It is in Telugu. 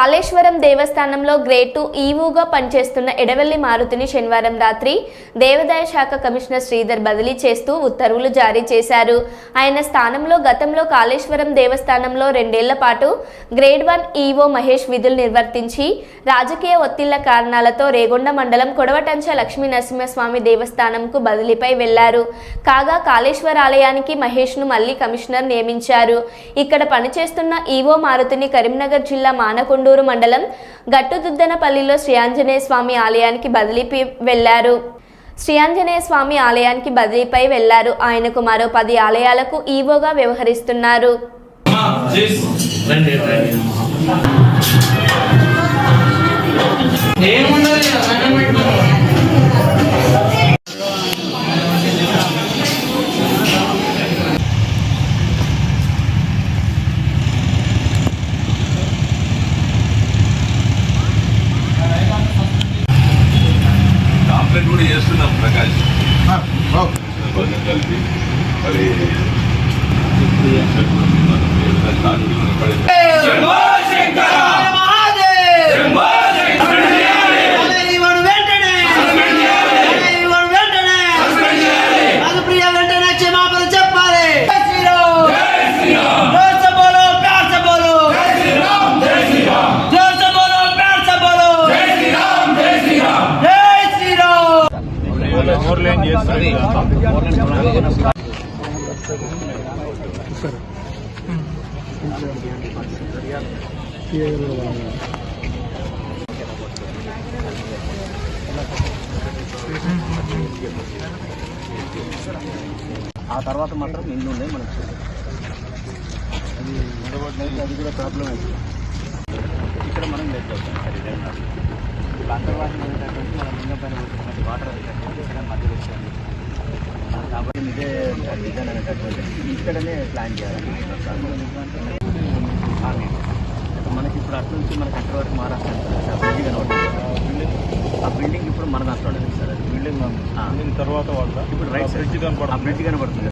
కాళేశ్వరం దేవస్థానంలో గ్రేడ్ టూ ఈవోగా పనిచేస్తున్న ఎడవెల్లి మారుతిని శనివారం రాత్రి దేవాదాయ శాఖ కమిషనర్ శ్రీధర్ బదిలీ చేస్తూ ఉత్తర్వులు జారీ చేశారు. ఆయన స్థానంలో గతంలో కాళేశ్వరం దేవస్థానంలో రెండేళ్ళ పాటు గ్రేడ్ వన్ ఈవో మహేష్ విధులు నిర్వర్తించి రాజకీయ ఒత్తిళ్ళ కారణాలతో రేగొండ మండలం కొడవటంచ లక్ష్మీ నరసింహస్వామి దేవస్థానంకు బదిలీపై వెళ్ళారు. కాగా కాళేశ్వర ఆలయానికి మహేష్ను మళ్ళీ కమిషనర్ నియమించారు. ఇక్కడ పనిచేస్తున్న ఈవో మారుతిని కరీంనగర్ జిల్లా మానకొండ గుంటూరు మండలం గట్టుదుద్దనపల్లిలో శ్రీ ఆంజనేయ స్వామి ఆలయానికి బదిలీపై వెళ్ళారు. శ్రీ ఆంజనేయ స్వామి ఆలయానికి బదిలీపై వెళ్ళారు. ఆయనకు మరో పది ఆలయాలకు ఈవోగా వ్యవహరిస్తున్నారు. ఏమో కూడా చేస్తున్నాం ప్రకాష్. కలిపి మరి ఆ తర్వాత మాత్రం ఇల్లు ఉన్నాయి మనకు. అది ఉండబడినది అది కూడా ప్రాబ్లం అయింది ఇక్కడ మనం లేదు ఇప్పుడు అంతర్వాసన ఏంటంటే మనం పైన వాటర్ అది కట్టేసి ఇక్కడ మధ్య వచ్చాము కాబట్టి ఇదే డిజైన్ అనేటటువంటి ఇక్కడనే ప్లాన్ చేయాలి మనకి ఇప్పుడు అటు నుంచి మనకి అక్కడ వరకు మహారాష్ట్ర బిల్డింగ్ కనబడుతుంది ఆ బిల్డింగ్ ఇప్పుడు మన దాంట్లో సార్ బిల్డింగ్ తర్వాత వాళ్ళ. ఇప్పుడు రైట్ బ్రిడ్జ్ కనపడుతుంది. ఆ బ్రిడ్జ్ కనబడుతుంది